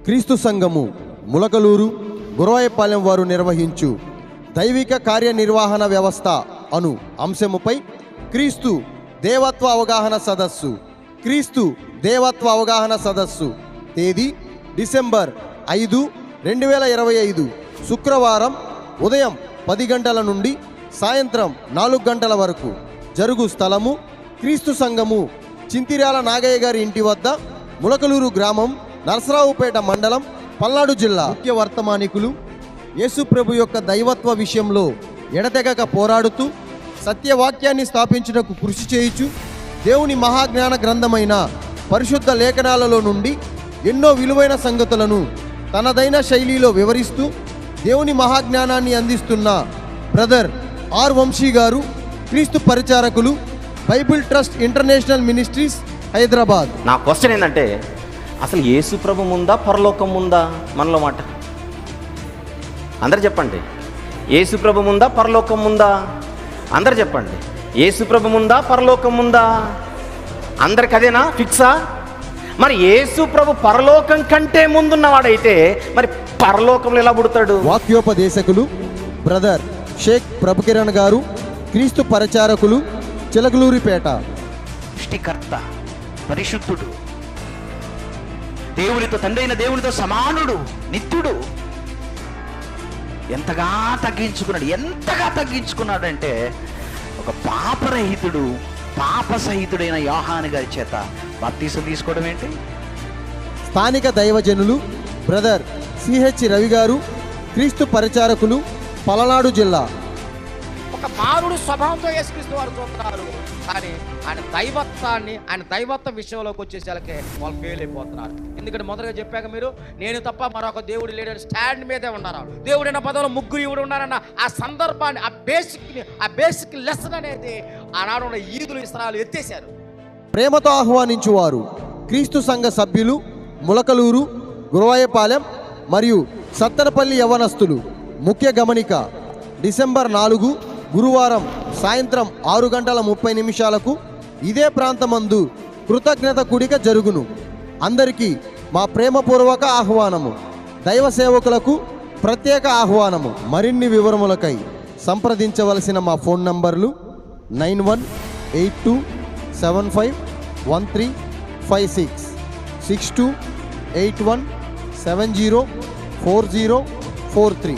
క్రీస్తు సంఘము ములకలూరు గురవాయపాలెం వారు నిర్వహించు దైవిక కార్యనిర్వహణ వ్యవస్థ అను అంశముపై క్రీస్తు దేవత్వ అవగాహన సదస్సు క్రీస్తు దేవత్వ అవగాహన సదస్సు తేదీ డిసెంబర్ ఐదు రెండు వేల ఇరవై ఐదు శుక్రవారం ఉదయం పది గంటల నుండి సాయంత్రం నాలుగు గంటల వరకు జరుగు స్థలము క్రీస్తు సంఘము చింతిర్యాల నాగయ్య గారి ఇంటి వద్ద ములకలూరు గ్రామం నరసరావుపేట మండలం పల్నాడు జిల్లా. ముఖ్య వర్తమానికులు యేసు ప్రభు యొక్క దైవత్వ విషయంలో ఎడతెగక పోరాడుతూ సత్యవాక్యాన్ని స్థాపించుటకు కృషి చేయుచు దేవుని మహాజ్ఞాన గ్రంథమైన పరిశుద్ధ లేఖనాలలో నుండి ఎన్నో విలువైన సంగతులను తనదైన శైలిలో వివరిస్తూ దేవుని మహాజ్ఞానాన్ని అందిస్తున్న బ్రదర్ ఆర్ వంశీ గారు క్రీస్తు పరిచారకులు Bible trust international ministries Hyderabad. నా క్వశ్చన్ ఏంటంటే అసలు యేసు ప్రభు ఉందా పరలోకం ఉందా మనలో మాట. అందరు చెప్పండి. యేసు ప్రభు ఉందా పరలోకం ఉందా అందరు చెప్పండి. యేసు ప్రభు ఉందా పరలోకం ఉందా అందరికి అదేనా? ఫిక్సా? మరి యేసు ప్రభు పరలోకం కంటే ముందున్నవాడైతే మరి పరలోకంలో ఎలా పుడతాడు? వాక్యోపదేశకులు బ్రదర్ షేక్ ప్రభుకిరణ్ గారు క్రీస్తు పరిచారకులు చిలకలూరిపేట. సృష్టికర్త పరిశుద్ధుడు దేవునితో తండ్రి అయిన దేవునితో సమానుడు నిత్యుడు. ఎంతగా తగ్గించుకున్నాడు ఎంతగా తగ్గించుకున్నాడంటే ఒక పాపరహితుడు పాప సహితుడైన యోహాను గారి చేత బాప్తీసం తీసుకోవడం ఏంటి? స్థానిక దైవజనులు బ్రదర్ సిహెచ్ రవి గారు క్రీస్తు పరిచారకులు పలనాడు జిల్లా. ఒక మారుడు స్వభావంతో యేసుక్రీస్తు వారు చూస్తున్నారు కానీ ఆయన దైవత్వాన్ని ఆయన దైవత్వ విషయంలోకి వచ్చేసరికి వాళ్ళు ఫెయిల్ అయిపోతున్నారు. ఎందుకంటే మొదటగా చెప్పాక మీరు నేను తప్ప మరొక దేవుడు లేడని స్టాండ్ మీదే ఉన్నారు దేవుడైన పదంలో ముగ్గురు ఇవి ఉన్నారన్న ఆ సందర్భాన్ని ఆ బేసిక్ని ఆ బేసిక్ లెసన్ అనేది ఆనాడు ఉన్న ఈదులు ఇస్త్రాలు ఎత్తేశారు. ప్రేమతో ఆహ్వానించువారు క్రీస్తు సంఘ సభ్యులు ములకలూరు గురవాయపాలెం మరియు సత్తనపల్లి యవనస్తులు ముఖ్య గమనిక డిసెంబర్ నాలుగు గురువారం సాయంత్రం ఆరు గంటల ముప్పై నిమిషాలకు ఇదే ప్రాంతమందు కృతజ్ఞత కూడిక జరుగును. అందరికీ మా ప్రేమపూర్వక ఆహ్వానము. దైవ సేవకులకు ప్రత్యేక ఆహ్వానము. మరిన్ని వివరములకై సంప్రదించవలసిన మా ఫోన్ నంబర్లు nine one eight two seven five one three five six six two eight one seven zero four zero four three.